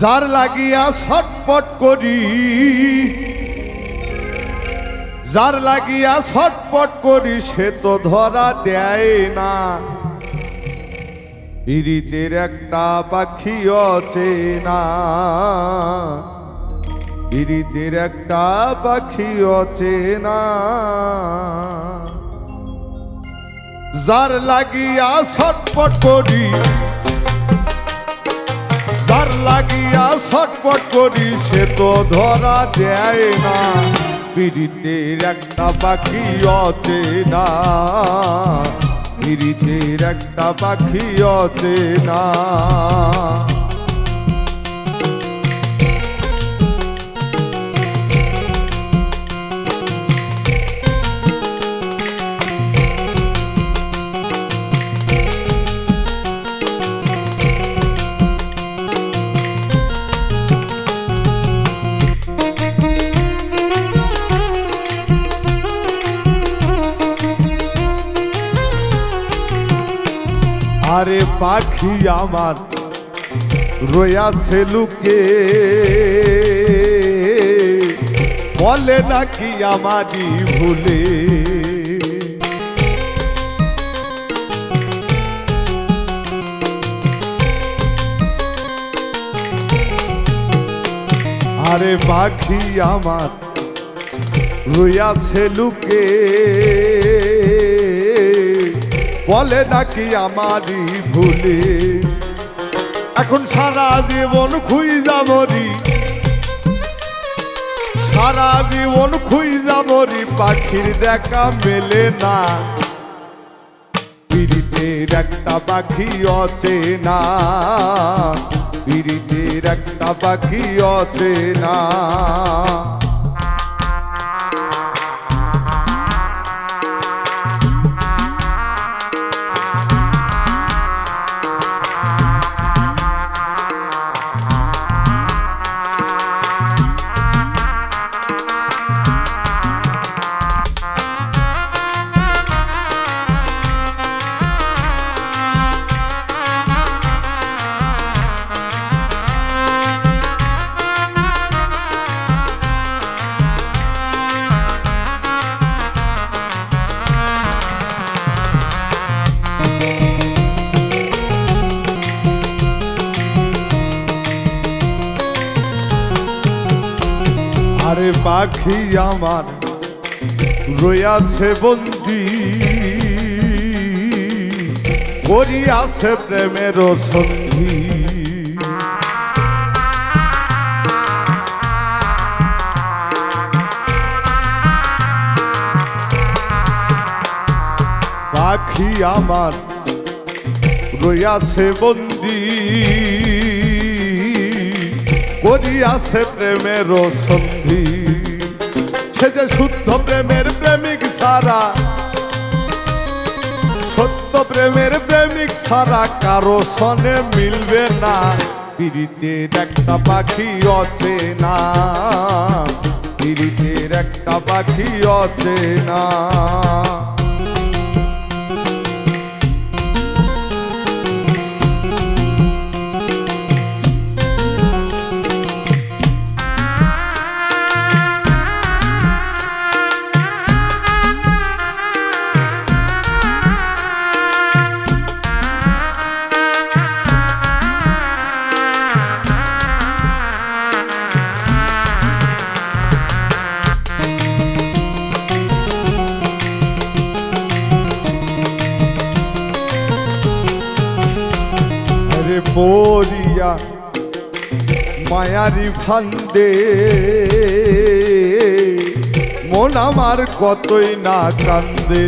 যার লাগিয়া ছটপট করি, যার লাগিয়া ছটপট করি, সে তো ধরা দেয় না। পিড়িতের একটা পাখি অচেনা পিড়িতের একটা পাখি অচেনা যার লাগিয়া ছটপট করি যার লাগিয়া ছটফট করি, সে তো ধরা দেয় না। পিড়িতের একটা পাখি অচেনা। পিড়িতের একটা পাখি অচেনা। আরে পাখি আমার রয়াছে লুকে। বলে নাকি আমারই ভুলে। আরে পাখি আমার রয়াছে লুকে। বলে নাকি আমারই ভুলে? এখন সারা জীবন খুঁজা মরি। সারা জীবন খুঁজা মরি, পাখির দেখা মেলে না। পিড়িতের একটা পাখি অচেনা। পিড়িতের একটা পাখি অচেনা। আরে পাখি আমার। রয়াছে বন্দি। করিয়াছে প্রেমের সন্ধি। পাখি আমার রয়াছে বন্দি। করিয়াছে প্রেমের সন্ধি। সে যে শুদ্ধ প্রেমের প্রেমিক সারা, সত্য প্রেমের প্রেমিক সারা কারও সনে মিলবে না। পিড়িতের একটা পাখি অচেনা, পিড়িতের একটা পাখি অচেনা। পড়িয়া মায়ারি ফান্দে। মন আমার কতই না কান্দে।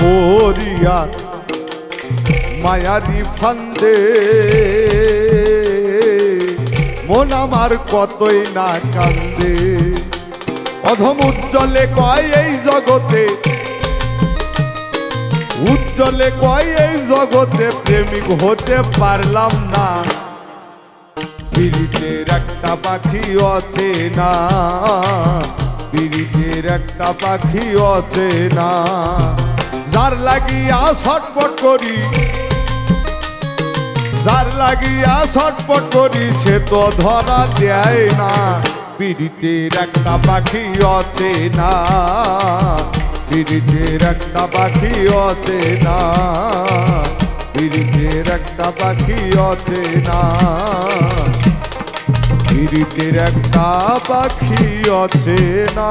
পড়িয়া মায়ারি ফান্দে। মন আমার কতই না কান্দে। অধম উজ্জ্বলে কয় এই জগতে। উজ্জ্বলে কয় এই জগতে প্রেমিক হতে পারলাম না। পীড়িতের একটা পাখি অচেনা না। পীড়িতের একটা পাখি অচে না। যার লাগিয়া ছটপট করি যার লাগিয়া ছটপট করি, সে তো ধরা দেয় না। পীড়িতের একটা পাখি অচেনা পীড়িতের একটা পাখি অচেনা পীড়িতের একটা পাখি অচেনা পীড়িতের একটা পাখি অচেনা